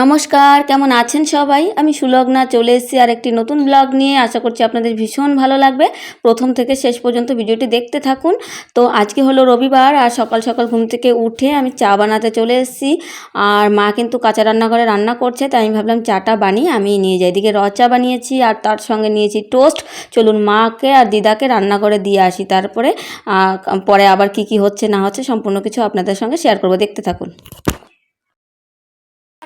নমস্কার, কেমন আছেন সবাই? আমি সুলগ্না, চলে এসেছি আর একটি নতুন ব্লগ নিয়ে। আশা করছি আপনাদের ভীষণ ভালো লাগবে। প্রথম থেকে শেষ পর্যন্ত ভিডিওটি দেখতে থাকুন। তো আজকে হলো রবিবার আর সকাল সকাল ঘুম থেকে উঠে আমি চা বানাতে চলে এসেছি। আর মা কিন্তু কাঁচা রান্নাঘরে রান্না করছে, তাই আমি ভাবলাম চাটা বানিয়ে আমি নিয়ে যাই। এদিকে র চা বানিয়েছি আর তার সঙ্গে নিয়েছি টোস্ট। চলুন মাকে আর দিদাকে রান্না করে দিয়ে আসি। তারপরে পরে আবার কি কি হচ্ছে না হচ্ছে সম্পূর্ণ কিছু আপনাদের সঙ্গে শেয়ার করব। দেখতে থাকুন না তার তো খাব আর মাছের বিলাবো লোকের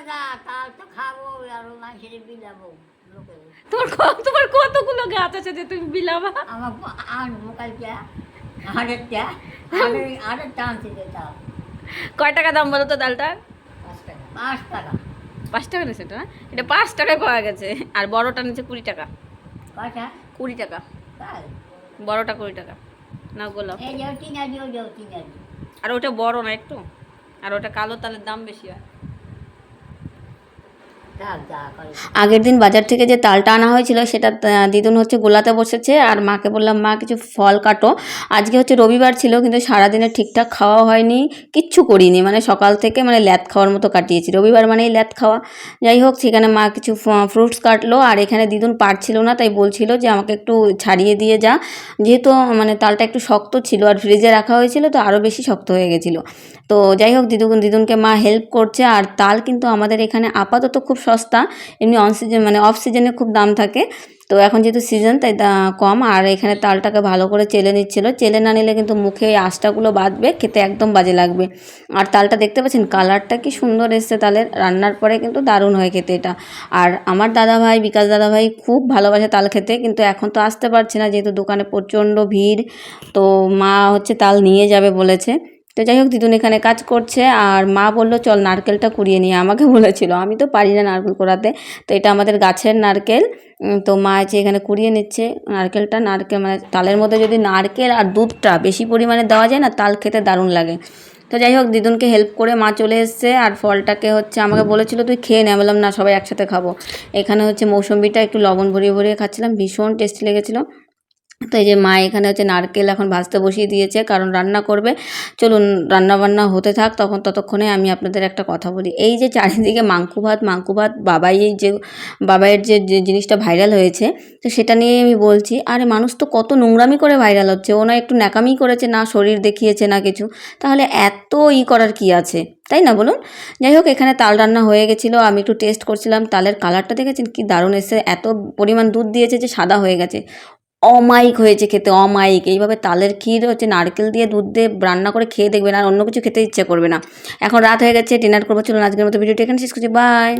তোমার তোমার কতগুলো গাছ আছে যে তুমি বিলাবা? আমার আরেকটা আরেকটা আনতে যেটা কয় টাকা দাম বলো তো পাঁচ টাকা। পাঁচ টাকা। পাঁচ টাকা নিচ্ছে এটা এটা পাঁচ টাকায় পাওয়া গেছে আর বড়টা নিচে কুড়ি টাকা। কুড়ি টাকা। তাই বড়টা কুড়ি টাকা। না গোলাপ। আর ওটা বড় না একটু? আর ওটা কালো তালের দাম বেশি হয়। আগের দিন বাজার থেকে যে তালটা আনা হয়েছিল, সেটা দিদুন হচ্ছে গোলাতে বসেছে, আর মাকে বললাম, মা, কিছু ফল কাটো। আজকে হচ্ছে রবিবার ছিল, কিন্তু সারাদিনে ঠিকঠাক খাওয়া হয়নি, কিচ্ছু করিনি মানে সকাল থেকে মানে ল্যাদ খাওয়ার মতো কাটিয়েছি। রবিবার মানেই ল্যাদ খাওয়া। যাই হোক, সেখানে মা কিছু ফ্রুটস কাটলো, আর এখানে দিদুন পারছিল না, তাই বলছিল যে, আমাকে একটু ছাড়িয়ে দিয়ে যা। যেহেতু মানে তালটা একটু শক্ত ছিল, আর ফ্রিজে রাখা হয়েছিল, তো আরও বেশি শক্ত হয়ে গেছিল। তো যাই হোক, দিদুন, দিদুনকে মা হেল্প করছে, আর তাল কিন্তু আমাদের এখানে আপাতত খুব সস্তা, এমনি অন সিজন মানে অফ সিজনে খুব দাম থাকে। তো এখন যেহেতু সিজন তাই কম। আর এখানে তালটাকে ভালো করে চেলে নিচ্ছিল। চেলে না নিলে কিন্তু মুখে এই আঁশটাগুলো বাঁধবে, খেতে একদম বাজে লাগবে। আর তালটা দেখতে পাচ্ছেন, কালারটা কি সুন্দর এসছে তালের। রান্নার পরে কিন্তু দারুণ হয় খেতে এটা। আর আমার দাদা ভাই বিকাশ দাদা ভাই খুব ভালোবাসে তাল খেতে, কিন্তু এখন তো আসতে পারছে না, যেহেতু দোকানে প্রচণ্ড ভিড়। তো মা হচ্ছে তাল নিয়ে যাবে বলেছে। তো যাই হোক, দিদুন এখানে কাজ করছে আর মা বলল, চল নারকেলটা কুড়িয়ে নিয়ে আমাকে বলেছিল। আমি তো পারি না নারকেল কোড়াতে। তো এটা আমাদের গাছের নারকেল। তো মা আছে এখানে কুড়িয়ে নিচ্ছে নারকেলটা। নারকেল মানে তালের মধ্যে যদি নারকেল আর দুধটা বেশি পরিমাণে দেওয়া যায় না, তাল খেতে দারুণ লাগে। তো যাই হোক, দিদুনকে হেল্প করে মা চলে এসছে আর ফলটাকে হচ্ছে আমাকে বলেছিল, তুই খেয়ে নে। বললাম, না, সবাই একসাথে খাব। এখানে হচ্ছে মৌসম্বিটা একটু লবণ ভরিয়ে ভরিয়ে খাচ্ছিলাম। ভীষণ টেস্টি লেগেছিলো। তো এই যে মা এখানে হচ্ছে নারকেল এখন ভাজতে বসিয়ে দিয়েছে, কারণ রান্না করবে। চলুন রান্না বান্না হতে থাক, তখন ততক্ষণে আমি আপনাদের একটা কথা বলি। এই যে চারিদিকে মাংকু ভাত মাংকু ভাত, বাবাই যে, বাবাইয়ের যে জিনিসটা ভাইরাল হয়েছে, তো সেটা নিয়ে আমি বলছি, আরে মানুষ তো কত নোংরামি করে ভাইরাল হচ্ছে, ও না একটু ন্যাকামি করেছে, না শরীর দেখিয়েছে, না কিছু। তাহলে এত ই করার কি আছে? তাই না বলুন? যাই হোক, এখানে তাল রান্না হয়ে গেছিল, আমি একটু টেস্ট করছিলাম, তালের কালারটা দেখেছেন? কি দারুণ এসে এত পরিমাণ দুধ দিয়েছে যে সাদা হয়ে গেছে। অমায়িক হয়েছে খেতে, অমায়িক। এইভাবে তালের ক্ষীর, হচ্ছে নারকেল দিয়ে দুধ দিয়ে রান্না করে খেয়ে দেখবেন আর অন্য কিছু খেতে ইচ্ছে করবে না। এখন রাত হয়ে গেছে, ডিনার করব। চলুন আজকের মতো ভিডিওটি এখানে শেষ করছি। বাই।